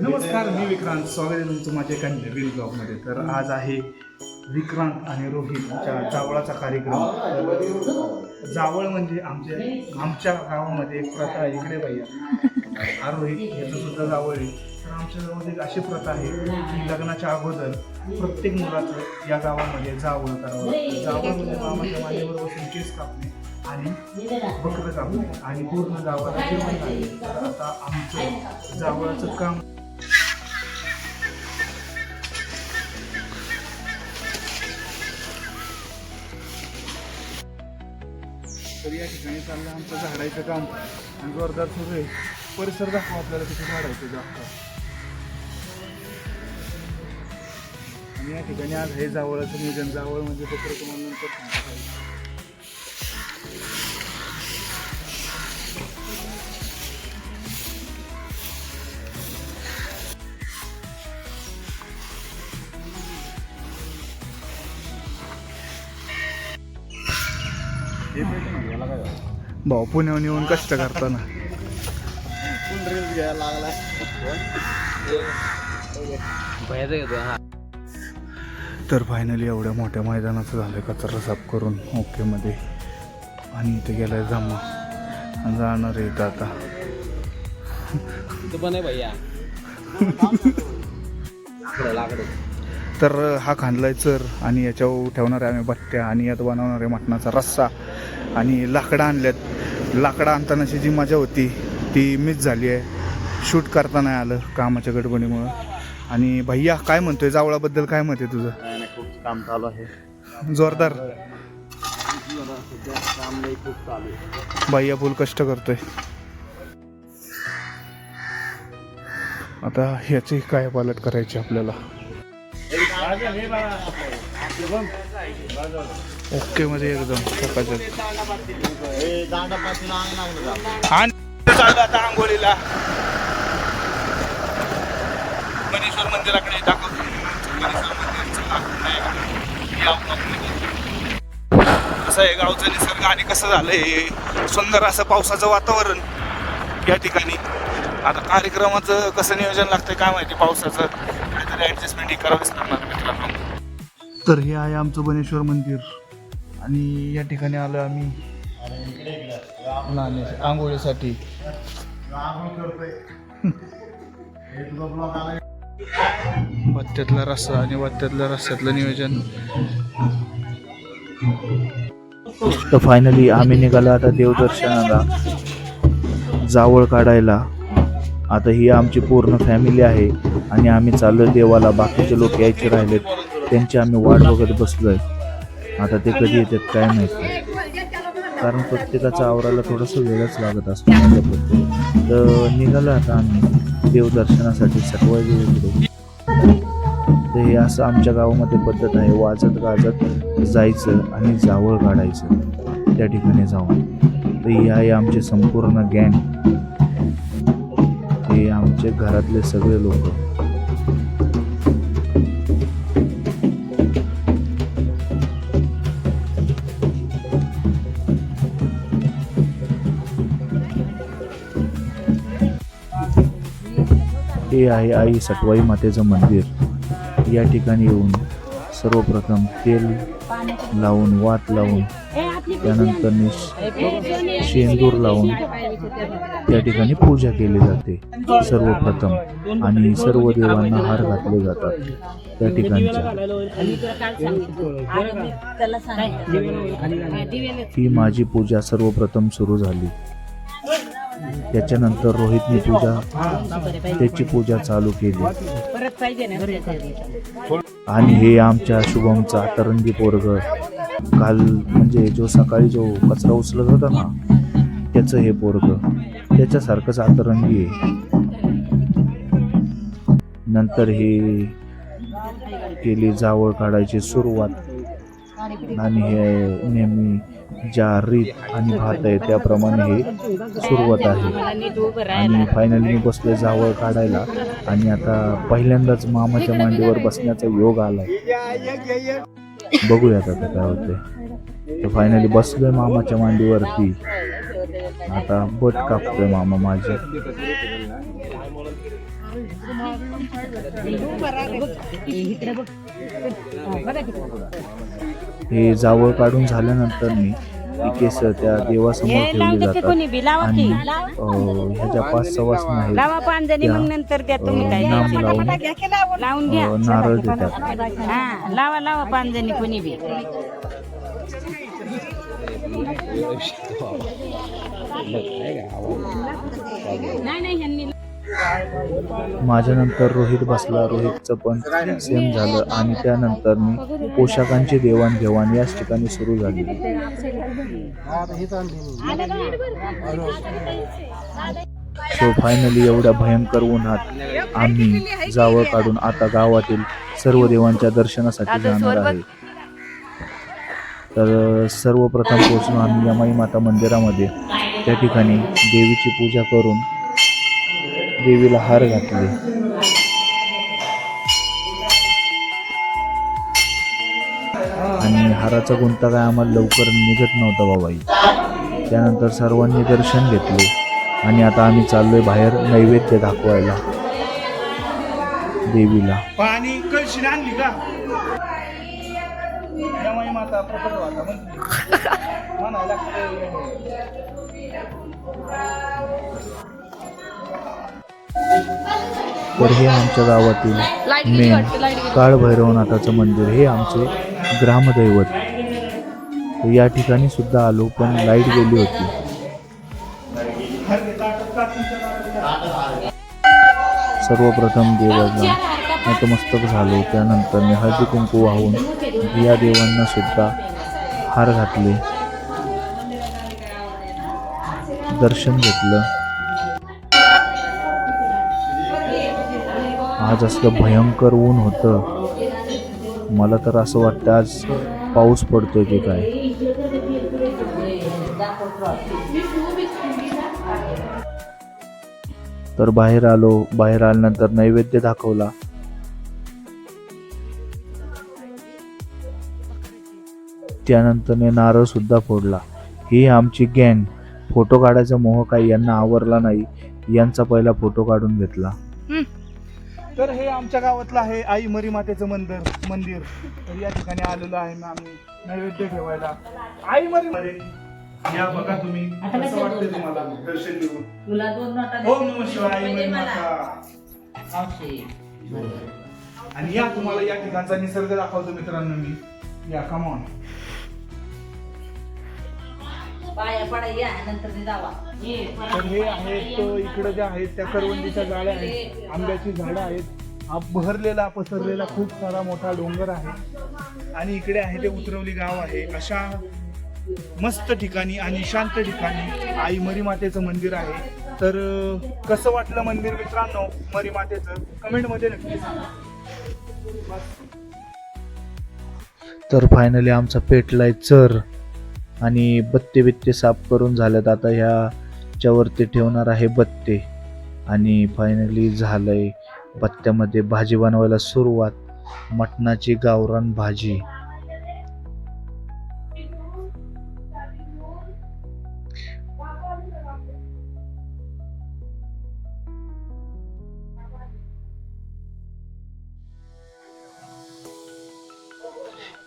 नमस्कार मी विक्रांत. स्वागत आहे तुमचं माझ्या एका नवीन ब्लॉगमध्ये. तर आज आहे विक्रांत आणि रोहितच्या जावळाचा कार्यक्रम. तर जावळ म्हणजे आमच्या आमच्या गावामध्ये एक प्रथा आहे. इकडे भैया रोहित याचं सुद्धा जावळ आहे. तर आमच्या गावामध्ये एक अशी प्रथा आहे की लग्नाच्या अगोदर प्रत्येक मुलाचं या गावामध्ये जावळ करावं लागतं. जावळ म्हणजे मामाच्या मानेवर बसून केस कापणे आणि बकरं कापणे आणि पूर्ण गावाला जेवण आहे तर आता आमचं जावळाचं काम तर या ठिकाणी चाललं आमचं झाडायचं काम. आणि जोरदार सुरू आहे. परिसर दाखवा आपल्याला तिथे झाडायचं जास्त. आणि या ठिकाणी आज हे जावळाचं नियोजन जावळ म्हणजे पत्र तुम्हाला नंतर सांगतो. भाऊ पुण्याहून येऊन कष्ट करताना. तर फायनली एवढ्या मोठ्या मैदानाचं झालं कचरा साफ करून ओकेमध्ये आणि इथे गेलाय जमा. जाणार आहे इथं आता. तर हा खांदलाय चर आणि याच्यावर ठेवणार आहे आम्ही बट्ट्या आणि यात बनवणार आहे मटणाचा रस्सा. आणि लाकडं आणल्यात. लाकडं आणतानाची जी मजा होती ती मिस झाली आहे. शूट करता नाही आलं कामाच्या गडबडीमुळं आणि भैया काय म्हणतोय? जावळाबद्दल काय मत आहे तुझं? खूप काम चालू आहे. जोरदार. भैया फुल कष्ट करतोय. आता ह्याची काय पालट करायची आपल्याला? ओके मध्ये एकदम सकाळच्या आणि चाललो आता आंघोळीला. मनेश्वर मंदिराकडे दाखवतो चला, आहे गावचं निसर्ग आणि कसं झालंय सुंदर असं पावसाचं वातावरण या ठिकाणी. आता कार्यक्रमाचं कसं नियोजन लागतंय काय माहिती पावसाचं? काहीतरी ऍडजस्टमेंट ही करावीच लागणार मित्रांनो. तर हे आहे आमचं बनेश्वर मंदिर. आणि या ठिकाणी आलो आम्ही. नाणे आंघोळीसाठी. वत्त्यातला रस्सा आणि वत्त्यातल्या रस्त्यातलं नियोजन. तर फायनली आम्ही निघालो आता देवदर्शनाला. जावळ काढायला. आता ही आमची पूर्ण फॅमिली आहे. आणि आम्ही चाललो देवाला. बाकीचे लोक यायचे राहिलेत. त्यांची आम्ही वाट बघत आहे आता ते कधी येतात काय माहिती कारण प्रत्येकाचा आवराला थोडंसं वेळच लागत असतो माझ्या प्रत्येक तर निघालो आता आम्ही देवदर्शनासाठी सर्व इकडे. तर हे असं आमच्या गावामध्ये पद्धत आहे. वाजत गाजत जायचं आणि जावळ काढायचं. त्या ठिकाणी जाऊन. तर ही आहे आमचे संपूर्ण गँग. हे आमचे घरातले सगळे लोक. हे आहे आई सटवाई मातेचं मंदिर. या ठिकाणी येऊन सर्वप्रथम तेल लावून वात लावून त्यानंतर शेंदूर लावून त्या ठिकाणी पूजा केली जाते सर्वप्रथम. आणि सर्व देवांना हार घातले जातात त्या ठिकाणच्या. ही माझी पूजा सर्वप्रथम सुरू झाली. त्याच्यानंतर रोहितने पूजा त्याची पूजा चालू केली. आणि हे आमच्या शुभमचा तरंगी पोरग. काल म्हणजे जो सकाळी जो कचरा उचलत होता ना त्याचं हे पोरग. त्याच्यासारखंच अतरंगी आहे. नंतर हे केली जावळ काढायची सुरुवात. आणि हे नेहमी ज्या रीत आणि भात आहे त्याप्रमाणे हे सुरुवात आहे. आणि फायनली मी बसले जावळ काढायला. आणि आता पहिल्यांदाच मामाच्या मांडीवर बसण्याचा योग आलाय. बघूयात आता काय होते तर फायनली बसलोय मामाच्या मांडीवरती. आता बट कापतोय मामा माझी. हे जावळ काढून झाल्यानंतर मी ही केस त्या देवासमोर लावून ठेवली जातात. बी लावा आणि ह्याच्या पाच सवासण आहेत लावा पाच जणी त्या, मग नंतर द्या तुम्ही काय नाम. लावून लावून. घ्या. नारळ देतात. हा लावा लावा पाच जणी कोणी बी. नाही नाही माझ्यानंतर रोहित बसला रोहितचं पण सेम झालं आणि त्यानंतर मी पोशाखांची देवाणघेवाण याच ठिकाणी सुरू झाली. सो फायनली एवढ्या भयंकर उन्हात आम्ही जावळ काढून आता गावातील सर्व देवांच्या दर्शनासाठी जाणार आहे. तर सर्वप्रथम पोचून आम्ही यमाई माता मंदिरामध्ये. त्या ठिकाणी देवीची पूजा करून देवीला हार घातले. आणि हाराचा गुंता काय आम्हाला लवकर निघत नव्हता बाबाई त्यानंतर सर्वांनी दर्शन घेतले. आणि आता आम्ही चाललोय बाहेर नैवेद्य दाखवायला. देवीला. पाणी कळशी आणली का? माता म्हणायला तर हे आमच्या गावातील मेन काळ भैरवनाथाचं मंदिर हे आमचे ग्रामदैवत. या ठिकाणी सुद्धा आलो पण लाइट गेली होती. सर्वप्रथम देवाला नतमस्तक झालो. त्यानंतर मी हळदी कुंकू वाहून या देवांना सुद्धा हार घातले. दर्शन घेतलं. आज असलं भयंकर ऊन होतं. मला तर असं वाटतं आज पाऊस पडतोय की काय? तर बाहेर आलो बाहेर आल्यानंतर नैवेद्य दाखवला. त्यानंतर नारळ सुद्धा फोडला. ही आमची गँग. फोटो काढायचा मोह काही यांना आवरला नाही. यांचा पहिला फोटो काढून घेतला. तर हे आमच्या गावातलं आहे आई मरी मातेचं मंदिर मंदिर. तर या ठिकाणी आलेलो आहे ना आम्ही. नैवेद्य ठेवायला. आई मरी मध्ये या बघा तुम्ही. कसं वाटतं तुम्हाला? दर्शन घेऊन. तुला दोन नोटा ओम नम शिवाय आई मरी माता. आणि या तुम्हाला या ठिकाणचा निसर्ग दाखवतो मित्रांनो मी. या कमॉन पाया पडा या नंतर ते जावा. तर हे आहेत इकडे जे आहेत त्या करवंदीच्या गाड्या आहेत आंब्याची झाडं आहेत. हा बहरलेला पसरलेला खूप सारा मोठा डोंगर आहे. आणि इकडे आहे ते उतरवली गाव आहे. अशा मस्त ठिकाणी आणि शांत ठिकाणी आई मरी मातेचं मंदिर आहे. तर कसं वाटलं मंदिर मित्रांनो मरी मातेचं कमेंटमध्ये नक्की सांगा. तर फायनली आमचा पेटलाय चर. आणि बत्ते बित्ते साफ करून झाल्यात आता ह्याच्यावरती ठेवणार आहे बत्ते. आणि फायनली झालं आहे बत्त्यामध्ये भाजी बनवायला सुरुवात. मटणाची गावरान भाजी.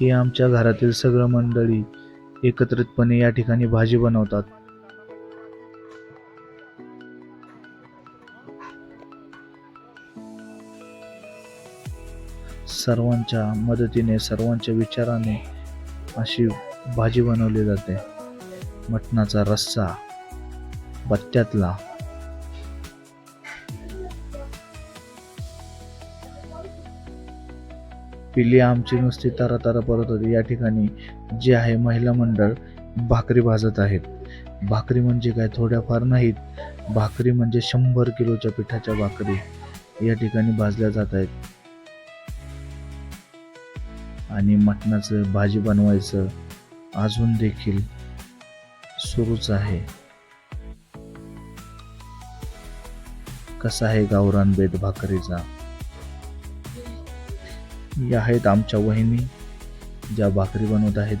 ही आमच्या घरातील सगळं मंडळी एकत्रितपणे या ठिकाणी भाजी बनवतात. सर्वांच्या मदतीने सर्वांच्या विचाराने अशी भाजी बनवली जाते. मटणाचा रस्सा बट्ट्यातला पिल्ली आमची नुसती तारा तारा परत होती. या ठिकाणी जे आहे महिला मंडळ भाकरी भाजत आहेत. भाकरी म्हणजे काय? थोड्याफार नाहीत. भाकरी म्हणजे शंभर किलोच्या पिठाच्या भाकरी या ठिकाणी भाजल्या जात आहेत. आणि मटणाचं भाजी बनवायचं अजून देखील सुरूच आहे. कसा आहे गावरान बेत भाकरीचा? या आहेत आमच्या वहिनी ज्या भाकरी बनवत आहेत.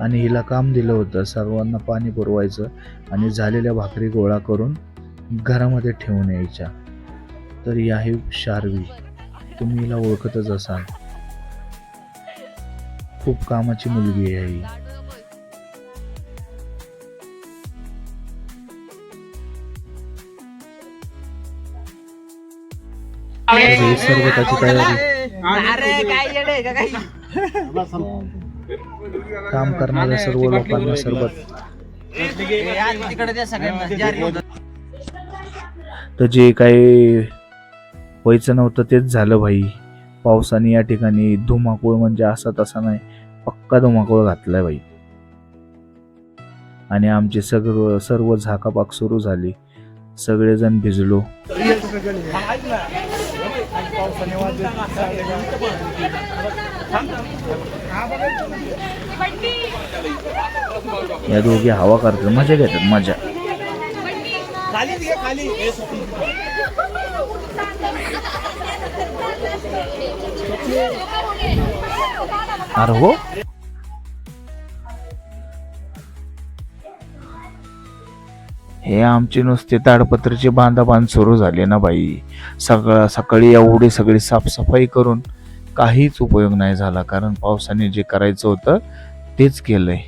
आणि हिला काम दिलं होतं सर्वांना पाणी पुरवायचं आणि झालेल्या भाकरी गोळा करून घरामध्ये ठेवून यायच्या. तर ही आहे शार्वी तुम्ही हिला ओळखतच असाल. खूप कामाची मुलगी आहे ही. ही सरबताची तयारी. काम करणाऱ्या सर्व लोकांना सरबत तर जे काही व्हायचं नव्हतं तेच झालं भाई. पावसाने या ठिकाणी धुमाकूळ म्हणजे असा तसा नाही पक्का धुमाकूळ घातलाय भाई. आणि आमची सर्व सर्व झाकापाक सुरू झाली. सगळेजण भिजलो. पावसाने या दोघी हवा करतात. मजा घेतात मजा. अरे हो? हे आमचे नुसते ताडपत्राचे बांधाबांध सुरू झाले ना बाई. सकाळ सकाळी एवढी सगळी साफसफाई करून काहीच उपयोग नाही झाला. कारण पावसाने जे करायचं होतं तेच केलंय.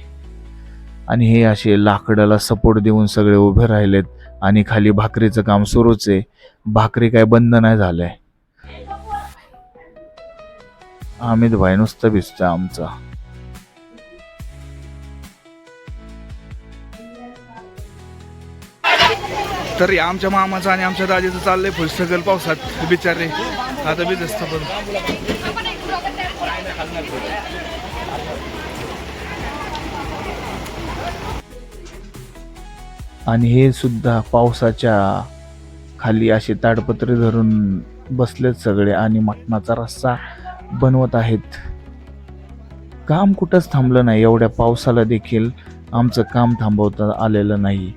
आणि हे असे लाकडाला सपोर्ट देऊन सगळे उभे राहिलेत आणि खाली भाकरीचं काम सुरूच आहे. भाकरी काय बंद नाही झालंय. अमित भाई नुसतं भिजतं आमचा. तर या आमच्या मामाचं आणि आमच्या दाजीचं चाललंय फुल सगळं पावसात. बिचारे. आता बी जास्त पण आणि हे सुद्धा पावसाच्या खाली असे ताडपत्रे धरून बसलेत सगळे आणि मटणाचा रस्सा बनवत आहेत. काम कुठंच थांबलं नाही. एवढ्या पावसाला देखील आमचं काम थांबवता आलेलं नाही.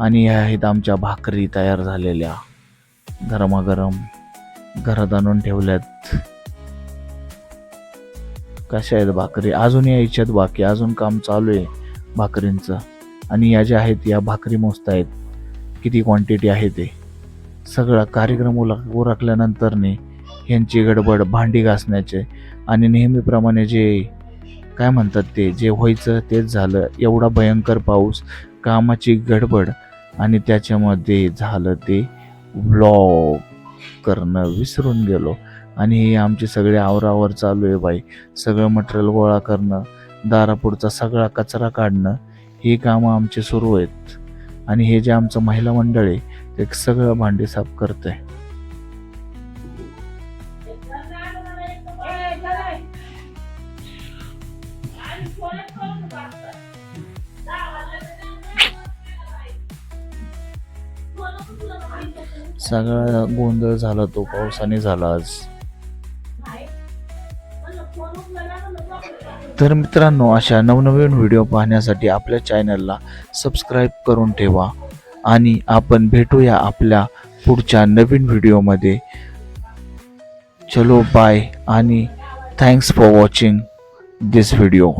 आणि ह्या आहेत आमच्या भाकरी तयार झालेल्या. गरमागरम घरात आणून ठेवल्यात. कशा आहेत भाकरी? अजून यायच्यात बाकी. अजून काम चालू आहे भाकरींचं. आणि या ज्या आहेत या भाकरी मोजत आहेत. किती क्वांटिटी आहे ते? सगळा कार्यक्रम उला उरकल्यानंतरने यांची गडबड भांडी घासण्याचे आणि नेहमीप्रमाणे जे काय म्हणतात ते जे व्हायचं तेच झालं. एवढा भयंकर पाऊस कामाची गडबड आणि त्याच्यामध्ये झालं ते व्लॉग करणं विसरून गेलो. आणि हे आमचे सगळे आवरावर चालू आहे बाई. सगळं मटेरियल गोळा करणं दारापुढचा सगळा कचरा काढणं ही कामं आमचे सुरू आहेत. आणि हे जे आमचं महिला मंडळ आहे ते सगळं भांडी साफ करतं आहे सगळा गोंधळ झाला तो पावसाने झाला आज. तर मित्रांनो अशा नवनवीन व्हिडिओ पाहण्यासाठी आपल्या चॅनलला सबस्क्राईब करून ठेवा आणि आपण भेटूया आपल्या पुढच्या नवीन व्हिडिओमध्ये. चलो बाय आणि thanks for watching this video